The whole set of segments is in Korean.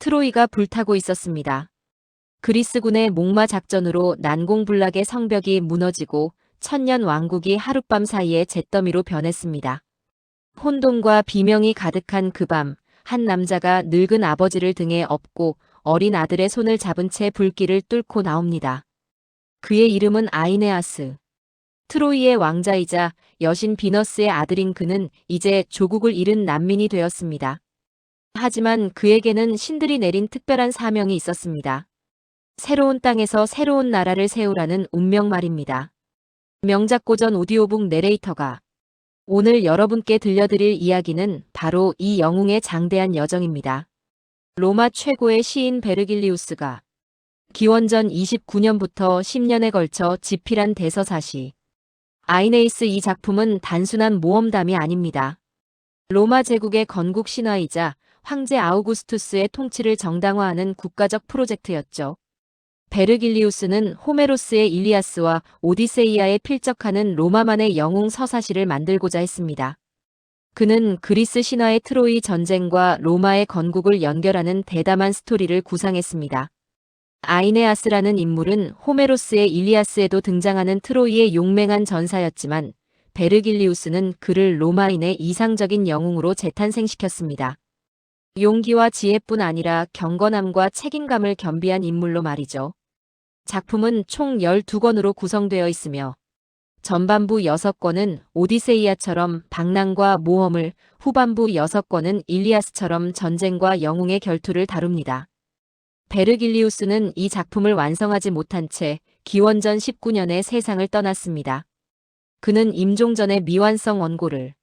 트로이가 불타고 있었습니다. 그리스군의 목마 작전으로 난공불락의 성벽이 무너지고 천년 왕국이 하룻밤 사이에 잿더미로 변했습니다. 혼돈과 비명이 가득한 그 밤, 한 남자가 늙은 아버지를 등에 업고 어린 아들의 손을 잡은 채 불길을 뚫고 나옵니다. 그의 이름은 아이네아스. 트로이의 왕자이자 여신 비너스의 아들인 그는 이제 조국을 잃은 난민이 되었습니다. 하지만 그에게는 신들이 내린 특별한 사명이 있었습니다. 새로운 땅에서 새로운 나라를 세우라는 운명 말입니다. 명작고전 오디오북 내레이터가 오늘 여러분께 들려드릴 이야기는 바로 이 영웅의 장대한 여정입니다. 로마 최고의 시인 베르길리우스가 기원전 29년부터 10년에 걸쳐 집필한 대서사시 아이네이스 이 작품은 단순한 모험담이 아닙니다. 로마 제국의 건국 신화이자 황제 아우구스투스의 통치를 정당화하는 국가적 프로젝트였죠. 베르길리우스는 호메로스의 일리아스와 오디세이아에 필적하는 로마만의 영웅 서사시를 만들고자 했습니다. 그는 그리스 신화의 트로이 전쟁과 로마의 건국을 연결하는 대담한 스토리를 구상했습니다. 아이네아스라는 인물은 호메로스의 일리아스에도 등장하는 트로이의 용맹한 전사였지만 베르길리우스는 그를 로마인의 이상적인 영웅으로 재탄생시켰습니다. 용기와 지혜뿐 아니라 경건함과 책임감을 겸비한 인물로 말이죠. 작품은 총 12권으로 구성되어 있으며 전반부 6권은 오디세이아처럼 방랑과 모험을, 후반부 6권은 일리아스처럼 전쟁과 영웅의 결투를 다룹니다. 베르길리우스는 이 작품을 완성하지 못한 채 기원전 19년에 세상을 떠났습니다. 그는 임종전의 미완성 원고를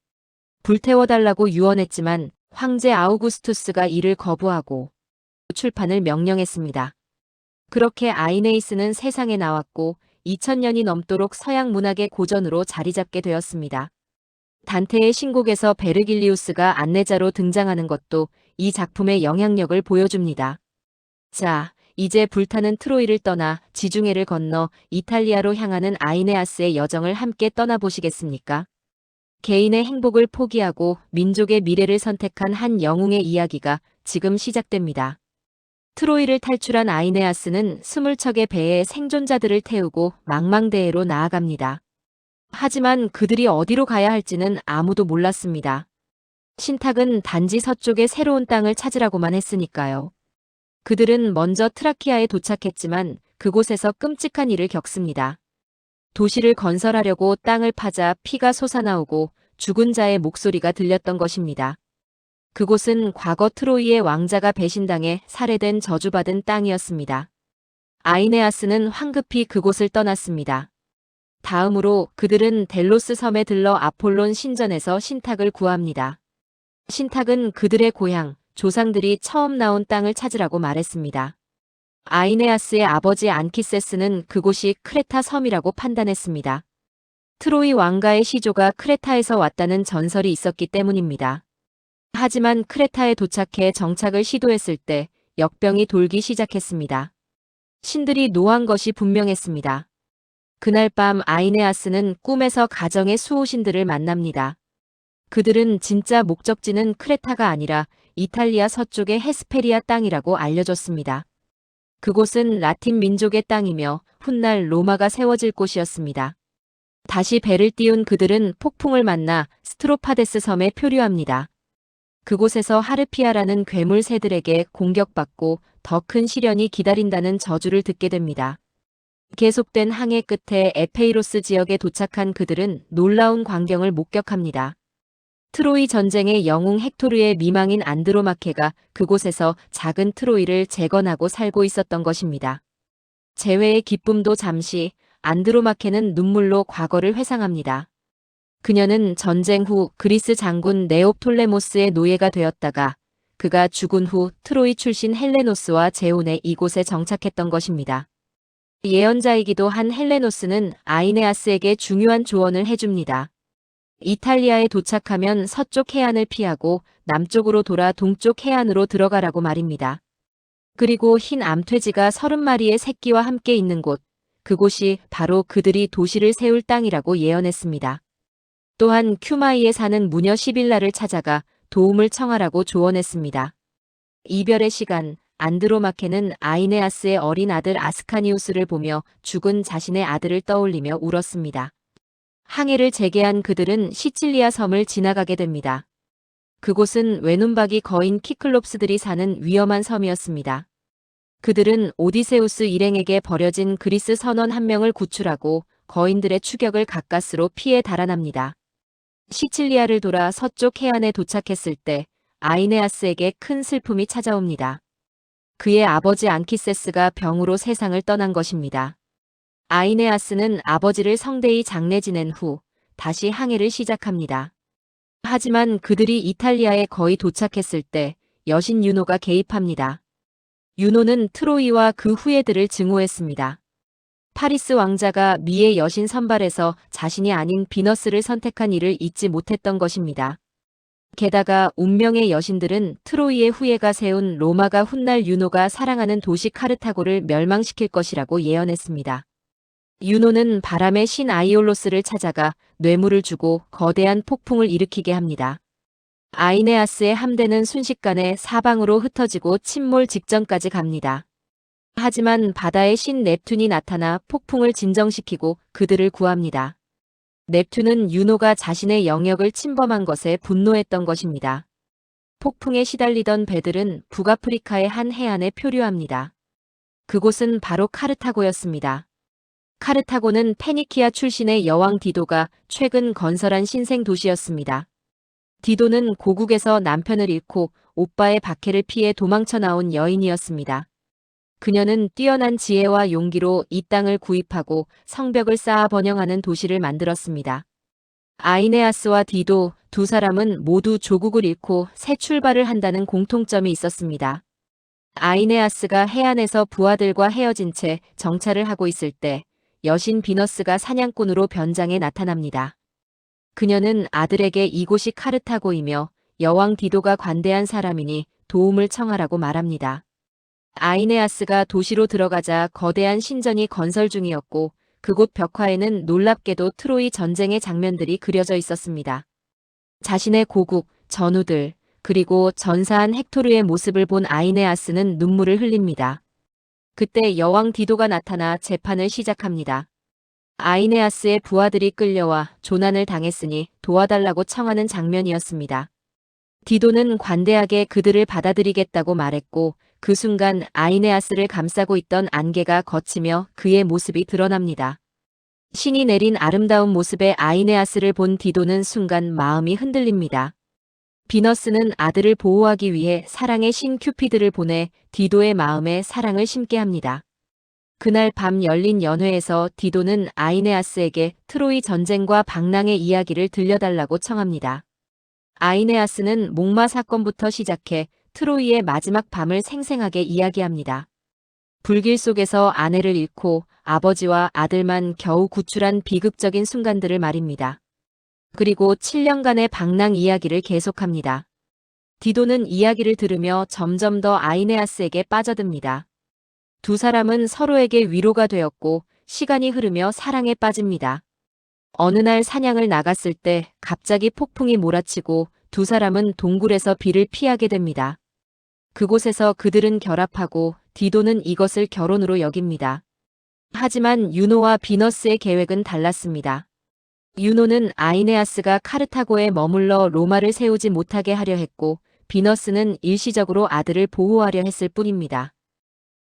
불태워달라고 유언했지만 황제 아우구스투스가 이를 거부하고 출판을 명령했습니다. 그렇게 아이네이스는 세상에 나왔고 2000년이 넘도록 서양 문학의 고전으로 자리 잡게 되었습니다. 단테의 신곡에서 베르길리우스가 안내자로 등장하는 것도 이 작품의 영향력을 보여줍니다. 자, 이제 불타는 트로이를 떠나 지중해를 건너 이탈리아로 향하는 아이네아스의 여정을 함께 떠나보시겠습니까? 개인의 행복을 포기하고 민족의 미래를 선택한 한 영웅의 이야기가 지금 시작됩니다. 트로이를 탈출한 아이네아스는 스물 척의 배에 생존자들을 태우고 망망대해로 나아갑니다. 하지만 그들이 어디로 가야 할지는 아무도 몰랐습니다. 신탁은 단지 서쪽의 새로운 땅을 찾으라고만 했으니까요. 그들은 먼저 트라키아에 도착했지만 그곳에서 끔찍한 일을 겪습니다. 도시를 건설하려고 땅을 파자 피가 솟아나오고 죽은 자의 목소리가 들렸던 것입니다. 그곳은 과거 트로이의 왕자가 배신당해 살해된 저주받은 땅이었습니다. 아이네아스는 황급히 그곳을 떠났습니다. 다음으로 그들은 델로스 섬에 들러 아폴론 신전에서 신탁을 구합니다. 신탁은 그들의 고향, 조상들이 처음 나온 땅을 찾으라고 말했습니다. 아이네아스의 아버지 안키세스는 그곳이 크레타 섬이라고 판단했습니다. 트로이 왕가의 시조가 크레타에서 왔다는 전설이 있었기 때문입니다. 하지만 크레타에 도착해 정착을 시도했을 때 역병이 돌기 시작했습니다. 신들이 노한 것이 분명했습니다. 그날 밤 아이네아스는 꿈에서 가정의 수호신들을 만납니다. 그들은 진짜 목적지는 크레타가 아니라 이탈리아 서쪽의 헤스페리아 땅이라고 알려줬습니다. 그곳은 라틴 민족의 땅이며 훗날 로마가 세워질 곳이었습니다. 다시 배를 띄운 그들은 폭풍을 만나 스트로파데스 섬에 표류합니다. 그곳에서 하르피아라는 괴물 새들에게 공격받고 더 큰 시련이 기다린다는 저주를 듣게 됩니다. 계속된 항해 끝에 에페이로스 지역에 도착한 그들은 놀라운 광경을 목격합니다. 트로이 전쟁의 영웅 헥토르의 미망인 안드로마케가 그곳에서 작은 트로이를 재건하고 살고 있었던 것입니다. 재회의 기쁨도 잠시 안드로마케는 눈물로 과거를 회상합니다. 그녀는 전쟁 후 그리스 장군 네옵톨레모스의 노예가 되었다가 그가 죽은 후 트로이 출신 헬레노스와 재혼해 이곳에 정착했던 것입니다. 예언자이기도 한 헬레노스는 아이네아스에게 중요한 조언을 해줍니다. 이탈리아에 도착하면 서쪽 해안을 피하고 남쪽으로 돌아 동쪽 해안으로 들어가라고 말입니다. 그리고 흰 암퇴지가 서른 마리의 새끼와 함께 있는 곳, 그곳이 바로 그들이 도시를 세울 땅이라고 예언했습니다. 또한 큐마이에 사는 무녀 시빌라를 찾아가 도움을 청하라고 조언했습니다. 이별의 시간, 안드로마케는 아이네아스의 어린 아들 아스카니우스를 보며 죽은 자신의 아들을 떠올리며 울었습니다. 항해를 재개한 그들은 시칠리아 섬을 지나가게 됩니다. 그곳은 외눈박이 거인 키클롭스들이 사는 위험한 섬이었습니다. 그들은 오디세우스 일행에게 버려진 그리스 선원 한 명을 구출하고 거인들의 추격을 가까스로 피해 달아납니다. 시칠리아를 돌아 서쪽 해안에 도착했을 때 아이네아스에게 큰 슬픔이 찾아옵니다. 그의 아버지 안키세스가 병으로 세상을 떠난 것입니다. 아이네아스는 아버지를 성대히 장례 지낸 후 다시 항해를 시작합니다. 하지만 그들이 이탈리아에 거의 도착했을 때 여신 유노가 개입합니다. 유노는 트로이와 그 후예들을 증오했습니다. 파리스 왕자가 미의 여신 선발에서 자신이 아닌 비너스를 선택한 일을 잊지 못했던 것입니다. 게다가 운명의 여신들은 트로이의 후예가 세운 로마가 훗날 유노가 사랑하는 도시 카르타고를 멸망시킬 것이라고 예언했습니다. 유노는 바람의 신 아이올로스를 찾아가 뇌물을 주고 거대한 폭풍을 일으키게 합니다. 아이네아스의 함대는 순식간에 사방으로 흩어지고 침몰 직전까지 갑니다. 하지만 바다의 신 넵튠이 나타나 폭풍을 진정시키고 그들을 구합니다. 넵튠은 유노가 자신의 영역을 침범한 것에 분노했던 것입니다. 폭풍에 시달리던 배들은 북아프리카의 한 해안에 표류합니다. 그곳은 바로 카르타고였습니다. 카르타고는 페니키아 출신의 여왕 디도가 최근 건설한 신생 도시였습니다. 디도는 고국에서 남편을 잃고 오빠의 박해를 피해 도망쳐 나온 여인이었습니다. 그녀는 뛰어난 지혜와 용기로 이 땅을 구입하고 성벽을 쌓아 번영하는 도시를 만들었습니다. 아이네아스와 디도 두 사람은 모두 조국을 잃고 새 출발을 한다는 공통점이 있었습니다. 아이네아스가 해안에서 부하들과 헤어진 채 정찰을 하고 있을 때 여신 비너스가 사냥꾼으로 변장해 나타납니다. 그녀는 아들에게 이곳이 카르타고이며 여왕 디도가 관대한 사람이니 도움을 청하라고 말합니다. 아이네아스가 도시로 들어가자 거대한 신전이 건설 중이었고 그곳 벽화에는 놀랍게도 트로이 전쟁의 장면들이 그려져 있었습니다. 자신의 고국, 전우들, 그리고 전사한 헥토르의 모습을 본 아이네아스는 눈물을 흘립니다. 그때 여왕 디도가 나타나 재판을 시작합니다. 아이네아스의 부하들이 끌려와 조난을 당했으니 도와달라고 청하는 장면이었습니다. 디도는 관대하게 그들을 받아들이겠다고 말했고 그 순간 아이네아스를 감싸고 있던 안개가 걷히며 그의 모습이 드러납니다. 신이 내린 아름다운 모습의 아이네아스를 본 디도는 순간 마음이 흔들립니다. 비너스는 아들을 보호하기 위해 사랑의 신 큐피드를 보내 디도의 마음에 사랑을 심게 합니다. 그날 밤 열린 연회에서 디도는 아이네아스에게 트로이 전쟁과 방랑의 이야기를 들려달라고 청합니다. 아이네아스는 목마 사건부터 시작해 트로이의 마지막 밤을 생생하게 이야기합니다. 불길 속에서 아내를 잃고 아버지와 아들만 겨우 구출한 비극적인 순간들을 말입니다. 그리고 7년간의 방랑 이야기를 계속합니다. 디도는 이야기를 들으며 점점 더 아이네아스에게 빠져듭니다. 두 사람은 서로에게 위로가 되었고 시간이 흐르며 사랑에 빠집니다. 어느 날 사냥을 나갔을 때 갑자기 폭풍이 몰아치고 두 사람은 동굴에서 비를 피하게 됩니다. 그곳에서 그들은 결합하고 디도는 이것을 결혼으로 여깁니다. 하지만 유노와 비너스의 계획은 달랐습니다. 유노는 아이네아스가 카르타고에 머물러 로마를 세우지 못하게 하려 했고 비너스는 일시적으로 아들을 보호하려 했을 뿐입니다.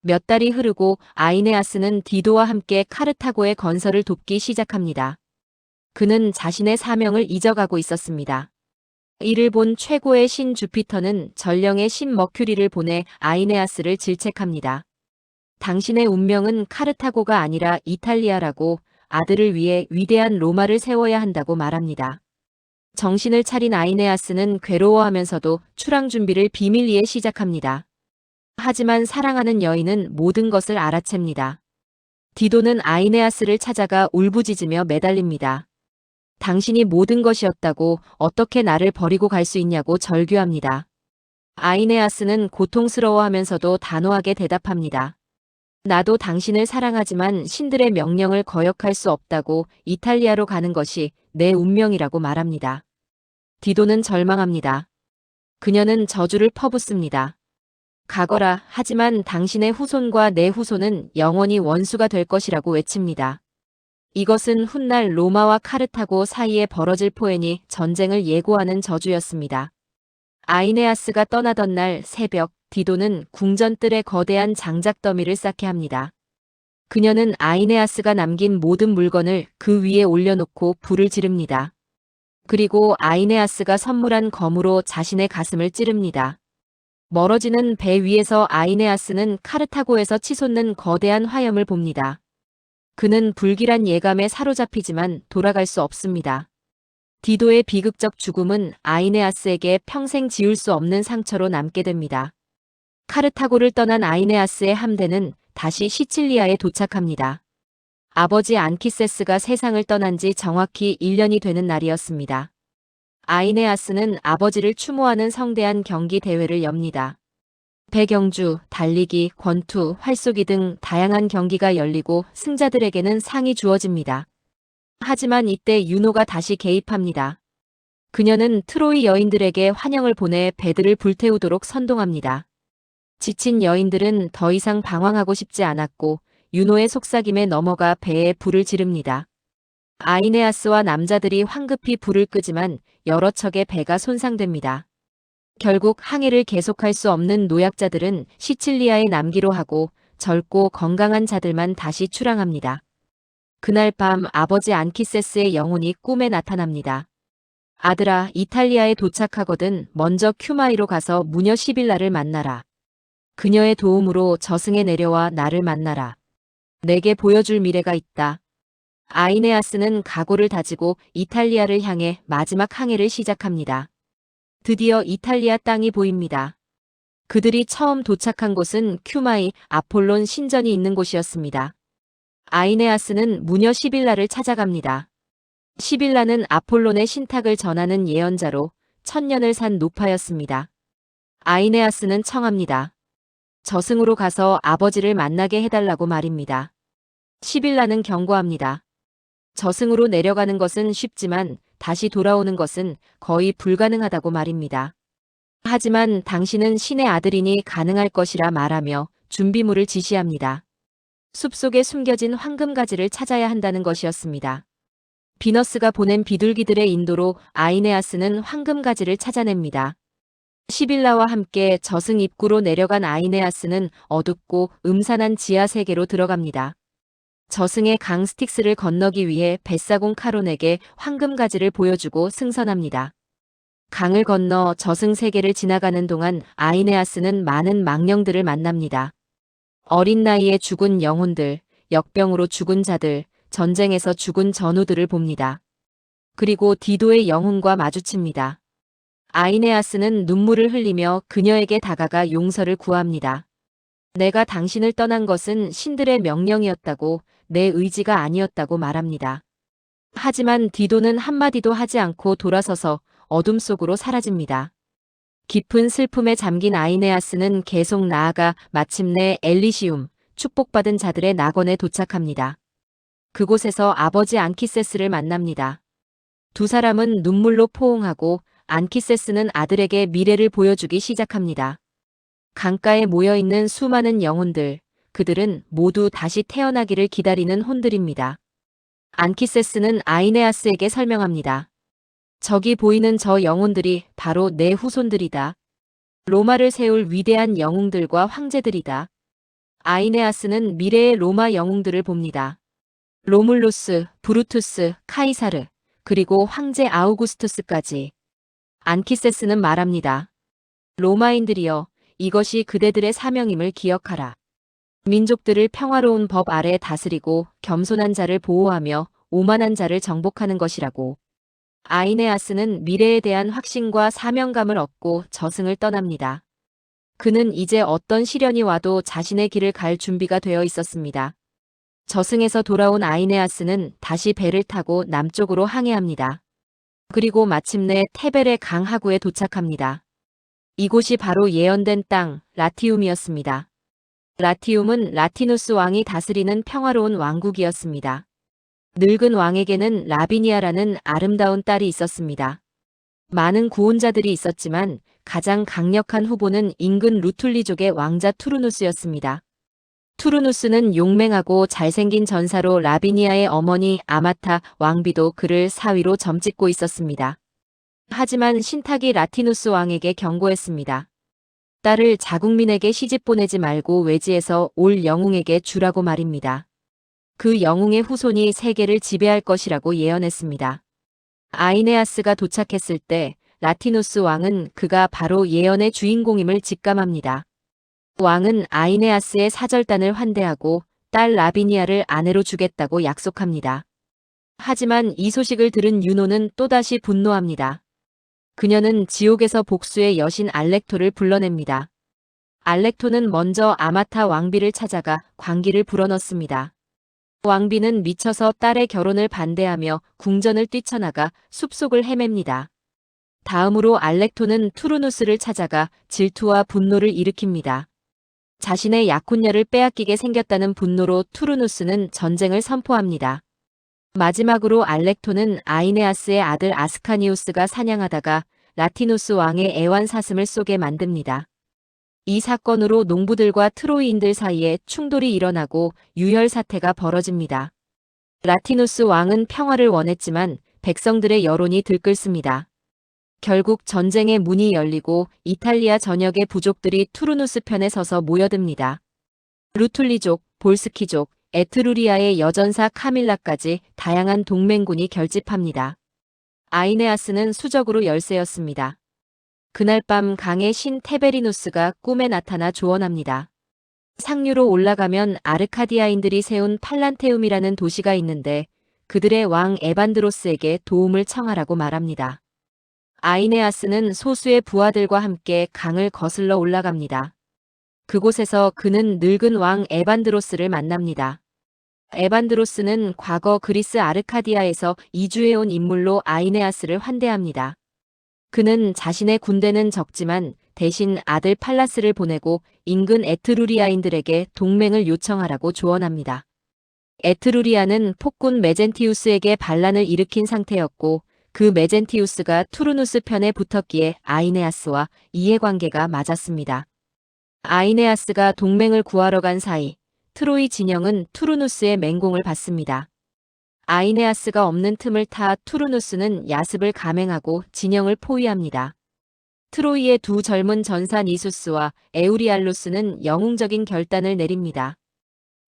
몇 달이 흐르고 아이네아스는 디도와 함께 카르타고의 건설을 돕기 시작합니다. 그는 자신의 사명을 잊어가고 있었습니다. 이를 본 최고의 신 주피터는 전령의 신 머큐리를 보내 아이네아스를 질책합니다. 당신의 운명은 카르타고가 아니라 이탈리아라고 아들을 위해 위대한 로마를 세워야 한다고 말합니다. 정신을 차린 아이네아스는 괴로워하면서도 출항 준비를 비밀리에 시작합니다. 하지만 사랑하는 여인은 모든 것을 알아챕니다. 디도는 아이네아스를 찾아가 울부짖으며 매달립니다. 당신이 모든 것이었다고 어떻게 나를 버리고 갈 수 있냐고 절규합니다. 아이네아스는 고통스러워하면서도 단호하게 대답합니다. 나도 당신을 사랑하지만 신들의 명령을 거역할 수 없다고 이탈리아로 가는 것이 내 운명이라고 말합니다. 디도는 절망합니다. 그녀는 저주를 퍼붓습니다. 가거라 하지만 당신의 후손과 내 후손은 영원히 원수가 될 것이라고 외칩니다. 이것은 훗날 로마와 카르타고 사이에 벌어질 포에니 전쟁을 예고하는 저주였습니다. 아이네아스가 떠나던 날 새벽 디도는 궁전뜰에 거대한 장작 더미를 쌓게 합니다. 그녀는 아이네아스가 남긴 모든 물건을 그 위에 올려놓고 불을 지릅니다. 그리고 아이네아스가 선물한 검으로 자신의 가슴을 찌릅니다. 멀어지는 배 위에서 아이네아스는 카르타고에서 치솟는 거대한 화염을 봅니다. 그는 불길한 예감에 사로잡히지만 돌아갈 수 없습니다. 디도의 비극적 죽음은 아이네아스에게 평생 지울 수 없는 상처로 남게 됩니다. 카르타고를 떠난 아이네아스의 함대는 다시 시칠리아에 도착합니다. 아버지 안키세스가 세상을 떠난 지 정확히 1년이 되는 날이었습니다. 아이네아스는 아버지를 추모하는 성대한 경기 대회를 엽니다. 배경주, 달리기, 권투, 활쏘기 등 다양한 경기가 열리고 승자들에게는 상이 주어집니다. 하지만 이때 윤호가 다시 개입합니다. 그녀는 트로이 여인들에게 환영을 보내 배들을 불태우도록 선동합니다. 지친 여인들은 더 이상 방황하고 싶지 않았고 윤호의 속삭임에 넘어가 배에 불을 지릅니다. 아이네아스와 남자들이 황급히 불을 끄지만 여러 척의 배가 손상됩니다. 결국 항해를 계속할 수 없는 노약자들은 시칠리아에 남기로 하고 젊고 건강한 자들만 다시 출항합니다. 그날 밤 아버지 안키세스의 영혼이 꿈에 나타납니다. 아들아, 이탈리아에 도착하거든 먼저 큐마이로 가서 무녀 시빌라를 만나라. 그녀의 도움으로 저승에 내려와 나를 만나라. 내게 보여줄 미래가 있다. 아이네아스는 각오를 다지고 이탈리아를 향해 마지막 항해를 시작합니다. 드디어 이탈리아 땅이 보입니다. 그들이 처음 도착한 곳은 큐마이 아폴론 신전이 있는 곳이었습니다. 아이네아스는 무녀 시빌라를 찾아갑니다. 시빌라는 아폴론의 신탁을 전하는 예언자로 천년을 산 노파였습니다. 아이네아스는 청합니다. 저승으로 가서 아버지를 만나게 해달라고 말입니다. 시빌라는 경고합니다. 저승으로 내려가는 것은 쉽지만 다시 돌아오는 것은 거의 불가능하다고 말입니다. 하지만 당신은 신의 아들이니 가능할 것이라 말하며 준비물을 지시합니다. 숲속에 숨겨진 황금가지를 찾아야 한다는 것이었습니다. 비너스가 보낸 비둘기들의 인도로 아이네아스는 황금가지를 찾아냅니다. 시빌라와 함께 저승 입구로 내려간 아이네아스는 어둡고 음산한 지하 세계로 들어갑니다. 저승의 강 스틱스를 건너기 위해 뱃사공 카론에게 황금가지를 보여주고 승선합니다. 강을 건너 저승 세계를 지나가는 동안 아이네아스는 많은 망령들을 만납니다. 어린 나이에 죽은 영혼들, 역병으로 죽은 자들, 전쟁에서 죽은 전우들을 봅니다. 그리고 디도의 영혼과 마주칩니다. 아이네아스는 눈물을 흘리며 그녀에게 다가가 용서를 구합니다. 내가 당신을 떠난 것은 신들의 명령이었다고 내 의지가 아니었다고 말합니다. 하지만 디도는 한마디도 하지 않고 돌아서서 어둠 속으로 사라집니다. 깊은 슬픔에 잠긴 아이네아스는 계속 나아가 마침내 엘리시움, 축복받은 자들의 낙원에 도착합니다. 그곳에서 아버지 안키세스를 만납니다. 두 사람은 눈물로 포옹하고 안키세스는 아들에게 미래를 보여주기 시작합니다. 강가에 모여있는 수많은 영혼들, 그들은 모두 다시 태어나기를 기다리는 혼들입니다. 안키세스는 아이네아스에게 설명합니다. 저기 보이는 저 영혼들이 바로 내 후손들이다. 로마를 세울 위대한 영웅들과 황제들이다. 아이네아스는 미래의 로마 영웅들을 봅니다. 로물루스, 브루투스, 카이사르, 그리고 황제 아우구스투스까지. 안키세스는 말합니다. 로마인들이여, 이것이 그대들의 사명임을 기억하라. 민족들을 평화로운 법 아래 다스리고 겸손한 자를 보호하며 오만한 자를 정복하는 것이라고. 아이네아스는 미래에 대한 확신과 사명감을 얻고 저승을 떠납니다. 그는 이제 어떤 시련이 와도 자신의 길을 갈 준비가 되어 있었습니다. 저승에서 돌아온 아이네아스는 다시 배를 타고 남쪽으로 항해합니다. 그리고 마침내 테벨의 강 하구에 도착합니다. 이곳이 바로 예언된 땅, 라티움이었습니다. 라티움은 라티누스 왕이 다스리는 평화로운 왕국이었습니다. 늙은 왕에게는 라비니아라는 아름다운 딸이 있었습니다. 많은 구혼자들이 있었지만 가장 강력한 후보는 인근 루툴리족의 왕자 투르누스였습니다. 투르누스는 용맹하고 잘생긴 전사로 라비니아의 어머니 아마타 왕비도 그를 사위로 점찍고 있었습니다. 하지만 신탁이 라티누스 왕에게 경고했습니다. 딸을 자국민에게 시집 보내지 말고 외지에서 올 영웅에게 주라고 말입니다. 그 영웅의 후손이 세계를 지배할 것이라고 예언했습니다. 아이네아스가 도착했을 때 라티누스 왕은 그가 바로 예언의 주인공임을 직감합니다. 왕은 아이네아스의 사절단을 환대하고 딸 라비니아를 아내로 주겠다고 약속합니다. 하지만 이 소식을 들은 유노는 또다시 분노합니다. 그녀는 지옥에서 복수의 여신 알렉토를 불러냅니다. 알렉토는 먼저 아마타 왕비를 찾아가 광기를 불어넣습니다. 왕비는 미쳐서 딸의 결혼을 반대하며 궁전을 뛰쳐나가 숲속을 헤맵니다. 다음으로 알렉토는 투르누스를 찾아가 질투와 분노를 일으킵니다. 자신의 약혼녀를 빼앗기게 생겼다는 분노로 투르누스는 전쟁을 선포합니다. 마지막으로 알렉토는 아이네아스의 아들 아스카니우스가 사냥하다가 라티누스 왕의 애완 사슴을 쏘게 만듭니다. 이 사건으로 농부들과 트로이인들 사이에 충돌이 일어나고 유혈 사태가 벌어집니다. 라티누스 왕은 평화를 원했지만 백성들의 여론이 들끓습니다. 결국 전쟁의 문이 열리고 이탈리아 전역의 부족들이 투르누스 편에 서서 모여듭니다. 루툴리족, 볼스키족, 에트루리아의 여전사 카밀라까지 다양한 동맹군이 결집합니다. 아이네아스는 수적으로 열세였습니다. 그날 밤 강의 신 테베리누스가 꿈에 나타나 조언합니다. 상류로 올라가면 아르카디아인들이 세운 팔란테움이라는 도시가 있는데 그들의 왕 에반드로스에게 도움을 청하라고 말합니다. 아이네아스는 소수의 부하들과 함께 강을 거슬러 올라갑니다. 그곳에서 그는 늙은 왕 에반드로스를 만납니다. 에반드로스는 과거 그리스 아르카디아에서 이주해온 인물로 아이네아스를 환대합니다. 그는 자신의 군대는 적지만 대신 아들 팔라스를 보내고 인근 에트루리아인들에게 동맹을 요청하라고 조언합니다. 에트루리아는 폭군 메젠티우스에게 반란을 일으킨 상태였고 그 메젠티우스가 투르누스 편에 붙었기에 아이네아스와 이해관계가 맞았습니다. 아이네아스가 동맹을 구하러 간 사이 트로이 진영은 투르누스의 맹공을 받습니다. 아이네아스가 없는 틈을 타 투르누스는 야습을 감행하고 진영을 포위합니다. 트로이의 두 젊은 전사 니수스와 에우리알루스는 영웅적인 결단을 내립니다.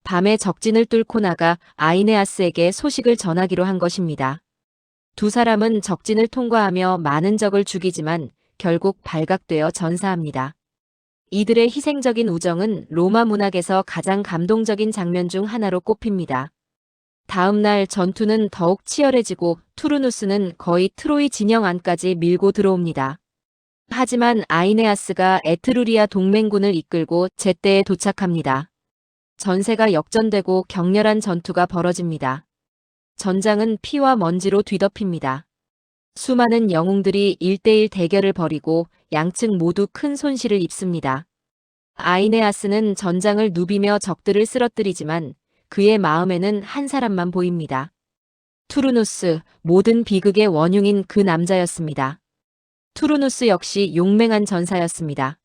밤에 적진을 뚫고 나가 아이네아스에게 소식을 전하기로 한 것입니다. 두 사람은 적진을 통과하며 많은 적을 죽이지만 결국 발각되어 전사합니다. 이들의 희생적인 우정은 로마 문학에서 가장 감동적인 장면 중 하나로 꼽힙니다. 다음 날 전투는 더욱 치열해지고 투르누스는 거의 트로이 진영 안까지 밀고 들어옵니다. 하지만 아이네아스가 에트루리아 동맹군을 이끌고 제때에 도착합니다. 전세가 역전되고 격렬한 전투가 벌어집니다. 전장은 피와 먼지로 뒤덮입니다. 수많은 영웅들이 1대1 대결을 벌이고 양측 모두 큰 손실을 입습니다. 아이네아스는 전장을 누비며 적들을 쓰러뜨리지만 그의 마음에는 한 사람만 보입니다. 투르누스, 모든 비극의 원흉인 그 남자였습니다. 투르누스 역시 용맹한 전사였습니다.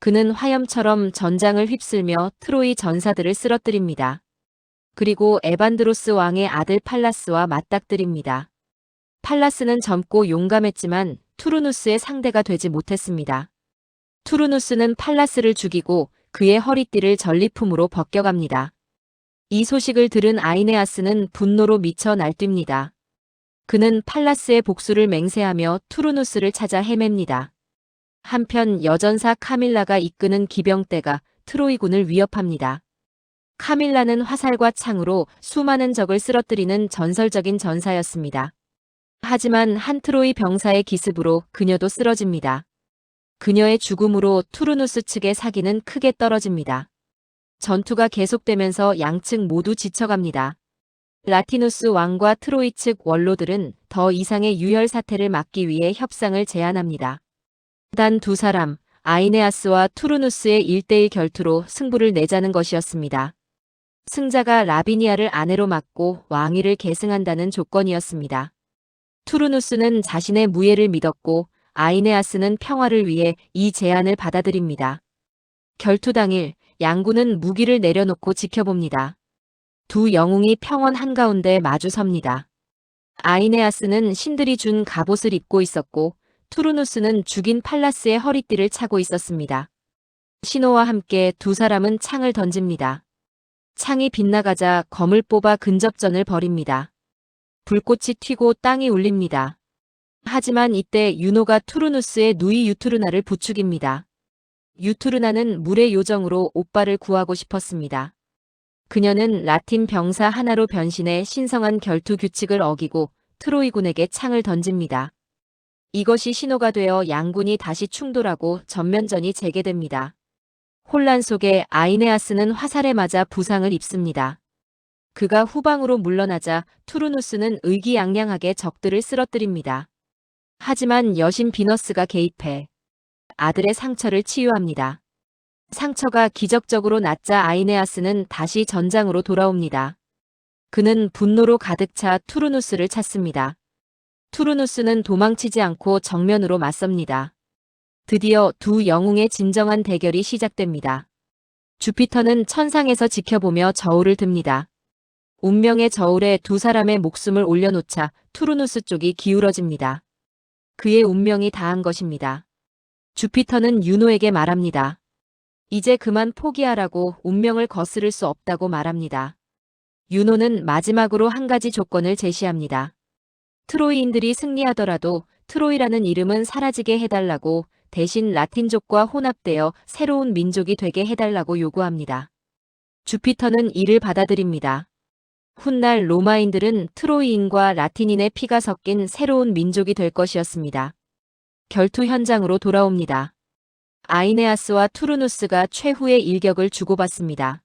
그는 화염처럼 전장을 휩쓸며 트로이 전사들을 쓰러뜨립니다. 그리고 에반드로스 왕의 아들 팔라스와 맞닥뜨립니다. 팔라스는 젊고 용감했지만 투르누스의 상대가 되지 못했습니다. 투르누스는 팔라스를 죽이고 그의 허리띠를 전리품으로 벗겨갑니다. 이 소식을 들은 아이네아스는 분노로 미쳐 날뜁니다. 그는 팔라스의 복수를 맹세하며 투르누스를 찾아 헤맵니다. 한편 여전사 카밀라가 이끄는 기병대가 트로이군을 위협합니다. 카밀라는 화살과 창으로 수많은 적을 쓰러뜨리는 전설적인 전사였습니다. 하지만 한 트로이 병사의 기습으로 그녀도 쓰러집니다. 그녀의 죽음으로 투르누스 측의 사기는 크게 떨어집니다. 전투가 계속되면서 양측 모두 지쳐갑니다. 라티누스 왕과 트로이 측 원로들은 더 이상의 유혈 사태를 막기 위해 협상을 제안합니다. 단 두 사람, 아이네아스와 투르누스의 1대1 결투로 승부를 내자는 것이었습니다. 승자가 라비니아를 아내로 맡고 왕위를 계승한다는 조건이었습니다. 투르누스는 자신의 무예를 믿었고 아이네아스는 평화를 위해 이 제안을 받아들입니다. 결투 당일 양군은 무기를 내려놓고 지켜봅니다. 두 영웅이 평원 한가운데 마주 섭니다. 아이네아스는 신들이 준 갑옷을 입고 있었고 투르누스는 죽인 팔라스의 허리띠를 차고 있었습니다. 신호와 함께 두 사람은 창을 던집니다. 창이 빗나가자 검을 뽑아 근접전을 벌입니다. 불꽃이 튀고 땅이 울립니다. 하지만 이때 유노가 투르누스의 누이 유투르나를 부축입니다. 유투르나는 물의 요정으로 오빠를 구하고 싶었습니다. 그녀는 라틴 병사 하나로 변신해 신성한 결투 규칙을 어기고 트로이군에게 창을 던집니다. 이것이 신호가 되어 양군이 다시 충돌하고 전면전이 재개됩니다. 혼란 속에 아이네아스는 화살에 맞아 부상을 입습니다. 그가 후방으로 물러나자 투르누스는 의기양양하게 적들을 쓰러뜨립니다. 하지만 여신 비너스가 개입해 아들의 상처를 치유합니다. 상처가 기적적으로 낫자 아이네아스는 다시 전장으로 돌아옵니다. 그는 분노로 가득 차 투르누스를 찾습니다. 투르누스는 도망치지 않고 정면으로 맞섭니다. 드디어 두 영웅의 진정한 대결이 시작됩니다. 주피터는 천상에서 지켜보며 저울을 듭니다. 운명의 저울에 두 사람의 목숨을 올려놓자 투르누스 쪽이 기울어집니다. 그의 운명이 다한 것입니다. 주피터는 유노에게 말합니다. 이제 그만 포기하라고 운명을 거스를 수 없다고 말합니다. 유노는 마지막으로 한 가지 조건을 제시합니다. 트로이인들이 승리하더라도 트로이라는 이름은 사라지게 해달라고 대신 라틴족과 혼합되어 새로운 민족이 되게 해달라고 요구합니다. 주피터는 이를 받아들입니다. 훗날 로마인들은 트로이인과 라틴인의 피가 섞인 새로운 민족이 될 것이었습니다. 결투 현장으로 돌아옵니다. 아이네아스와 투르누스가 최후의 일격을 주고받습니다.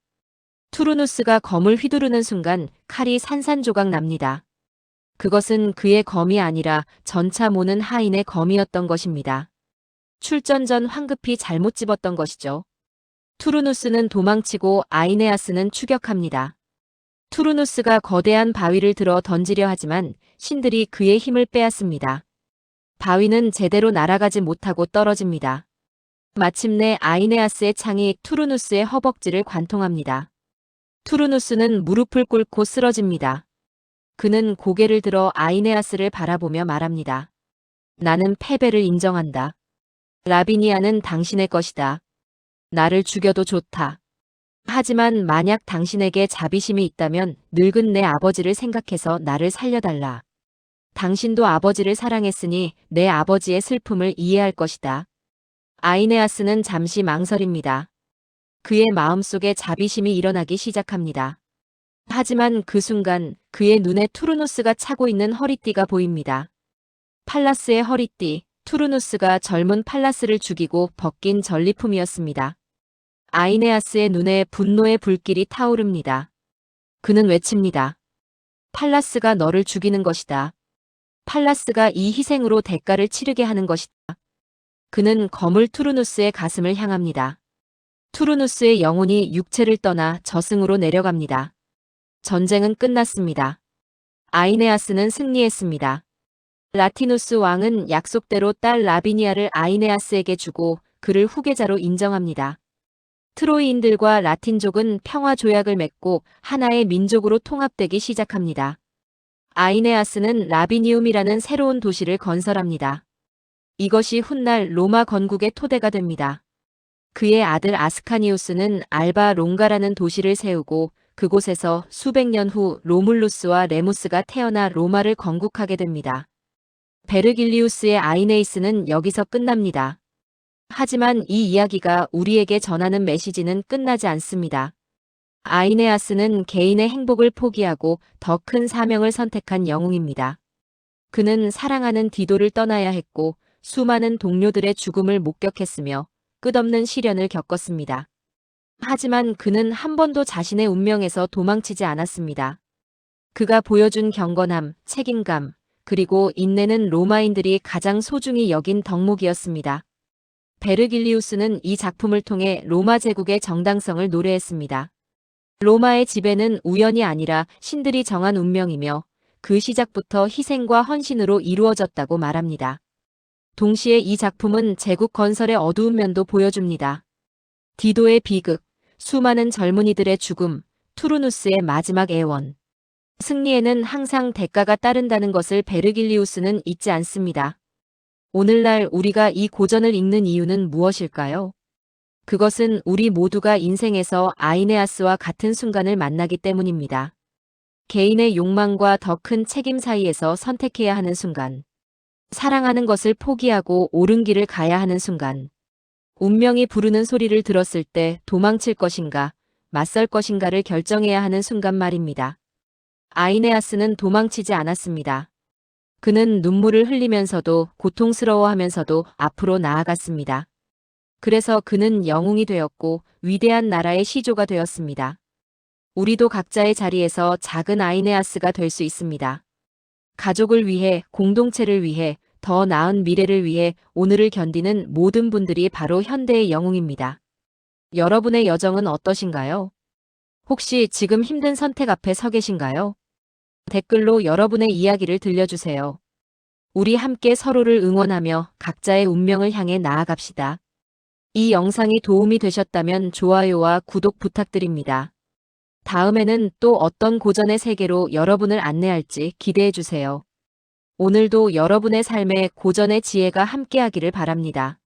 투르누스가 검을 휘두르는 순간 칼이 산산조각 납니다. 그것은 그의 검이 아니라 전차 모는 하인의 검이었던 것입니다. 출전 전 황급히 잘못 집었던 것이죠. 투르누스는 도망치고 아이네아스는 추격합니다. 투르누스가 거대한 바위를 들어 던지려 하지만 신들이 그의 힘을 빼앗습니다. 바위는 제대로 날아가지 못하고 떨어집니다. 마침내 아이네아스의 창이 투르누스의 허벅지를 관통합니다. 투르누스는 무릎을 꿇고 쓰러집니다. 그는 고개를 들어 아이네아스를 바라보며 말합니다. 나는 패배를 인정한다. 라비니아는 당신의 것이다. 나를 죽여도 좋다. 하지만 만약 당신에게 자비심이 있다면 늙은 내 아버지를 생각해서 나를 살려달라. 당신도 아버지를 사랑했으니 내 아버지의 슬픔을 이해할 것이다. 아이네아스는 잠시 망설입니다. 그의 마음속에 자비심이 일어나기 시작합니다. 하지만 그 순간 그의 눈에 투르누스가 차고 있는 허리띠가 보입니다. 팔라스의 허리띠, 투르누스가 젊은 팔라스를 죽이고 벗긴 전리품이었습니다. 아이네아스의 눈에 분노의 불길이 타오릅니다. 그는 외칩니다. 팔라스가 너를 죽이는 것이다. 팔라스가 이 희생으로 대가를 치르게 하는 것이다. 그는 거물 투르누스의 가슴을 향합니다. 투르누스의 영혼이 육체를 떠나 저승으로 내려갑니다. 전쟁은 끝났습니다. 아이네아스는 승리했습니다. 라티누스 왕은 약속대로 딸 라비니아를 아이네아스에게 주고 그를 후계자로 인정합니다. 트로이인들과 라틴족은 평화 조약을 맺고 하나의 민족으로 통합되기 시작합니다. 아이네아스는 라비니움이라는 새로운 도시를 건설합니다. 이것이 훗날 로마 건국의 토대가 됩니다. 그의 아들 아스카니우스는 알바 롱가라는 도시를 세우고 그곳에서 수백 년 후 로물루스와 레무스가 태어나 로마를 건국하게 됩니다. 베르길리우스의 아이네이스는 여기서 끝납니다. 하지만 이 이야기가 우리에게 전하는 메시지는 끝나지 않습니다. 아이네아스는 개인의 행복을 포기하고 더 큰 사명을 선택한 영웅입니다. 그는 사랑하는 디도를 떠나야 했고 수많은 동료들의 죽음을 목격했으며 끝없는 시련을 겪었습니다. 하지만 그는 한 번도 자신의 운명에서 도망치지 않았습니다. 그가 보여준 경건함, 책임감, 그리고 인내는 로마인들이 가장 소중히 여긴 덕목이었습니다. 베르길리우스는 이 작품을 통해 로마 제국의 정당성을 노래했습니다. 로마의 지배는 우연이 아니라 신들이 정한 운명이며 그 시작부터 희생과 헌신으로 이루어졌다고 말합니다. 동시에 이 작품은 제국 건설의 어두운 면도 보여줍니다. 디도의 비극, 수많은 젊은이들의 죽음, 투르누스의 마지막 애원. 승리에는 항상 대가가 따른다는 것을 베르길리우스는 잊지 않습니다. 오늘날 우리가 이 고전을 읽는 이유는 무엇일까요? 그것은 우리 모두가 인생에서 아이네아스와 같은 순간을 만나기 때문입니다. 개인의 욕망과 더 큰 책임 사이에서 선택해야 하는 순간. 사랑하는 것을 포기하고 옳은 길을 가야 하는 순간. 운명이 부르는 소리를 들었을 때 도망칠 것인가, 맞설 것인가를 결정해야 하는 순간 말입니다. 아이네아스는 도망치지 않았습니다. 그는 눈물을 흘리면서도 고통스러워하면서도 앞으로 나아갔습니다. 그래서 그는 영웅이 되었고 위대한 나라의 시조가 되었습니다. 우리도 각자의 자리에서 작은 아이네아스가 될 수 있습니다. 가족을 위해, 공동체를 위해, 더 나은 미래를 위해 오늘을 견디는 모든 분들이 바로 현대의 영웅입니다. 여러분의 여정은 어떠신가요? 혹시 지금 힘든 선택 앞에 서 계신가요? 댓글로 여러분의 이야기를 들려주세요. 우리 함께 서로를 응원하며 각자의 운명을 향해 나아갑시다. 이 영상이 도움이 되셨다면 좋아요와 구독 부탁드립니다. 다음에는 또 어떤 고전의 세계로 여러분을 안내할지 기대해 주세요. 오늘도 여러분의 삶에 고전의 지혜가 함께하기를 바랍니다.